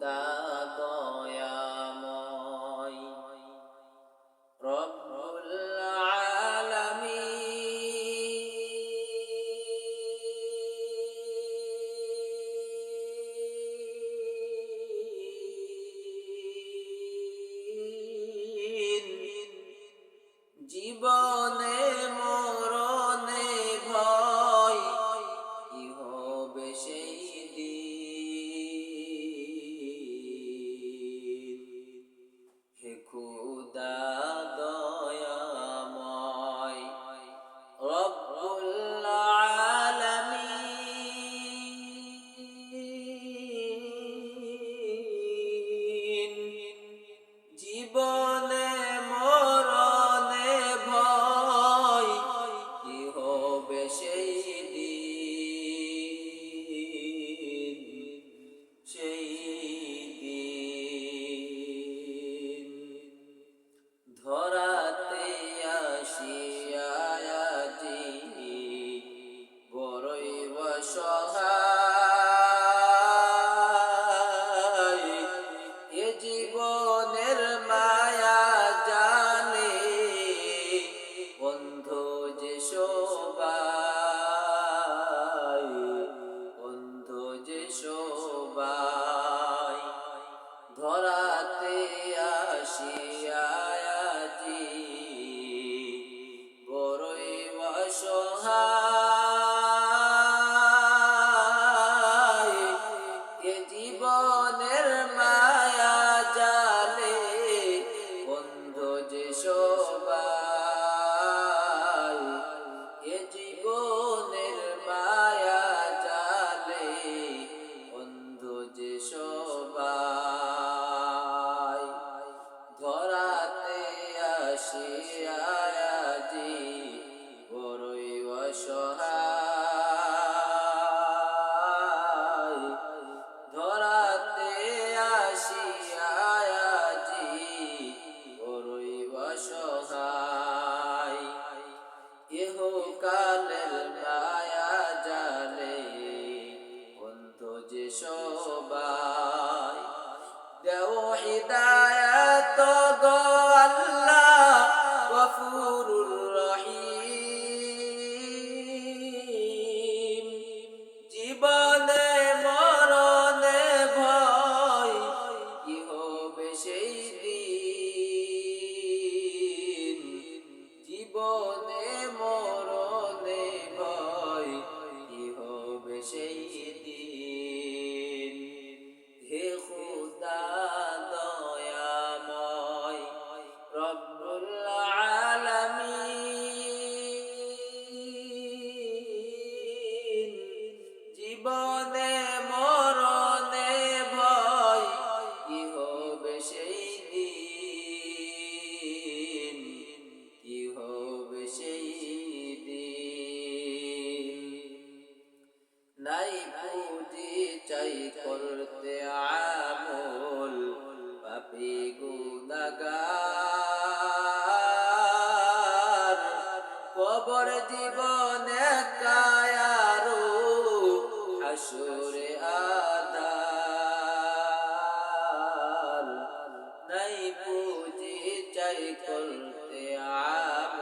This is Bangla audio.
da মনের মায়া জালে, বন্ধু যে সবাই, এ জীবনের মায়া জালে, বন্ধু যে সবাই, ধরাতে আসিয়া জি বড়ই অসহায় কালের মায়া জালে, বন্ধ যে সবাই, দেও হৃদায়ত গো আল্লাহ, গফুরুর রহিম। জীবনে মরণে ভয়, কি হবে সেই দিন? জীবনে বলে كنت عاملا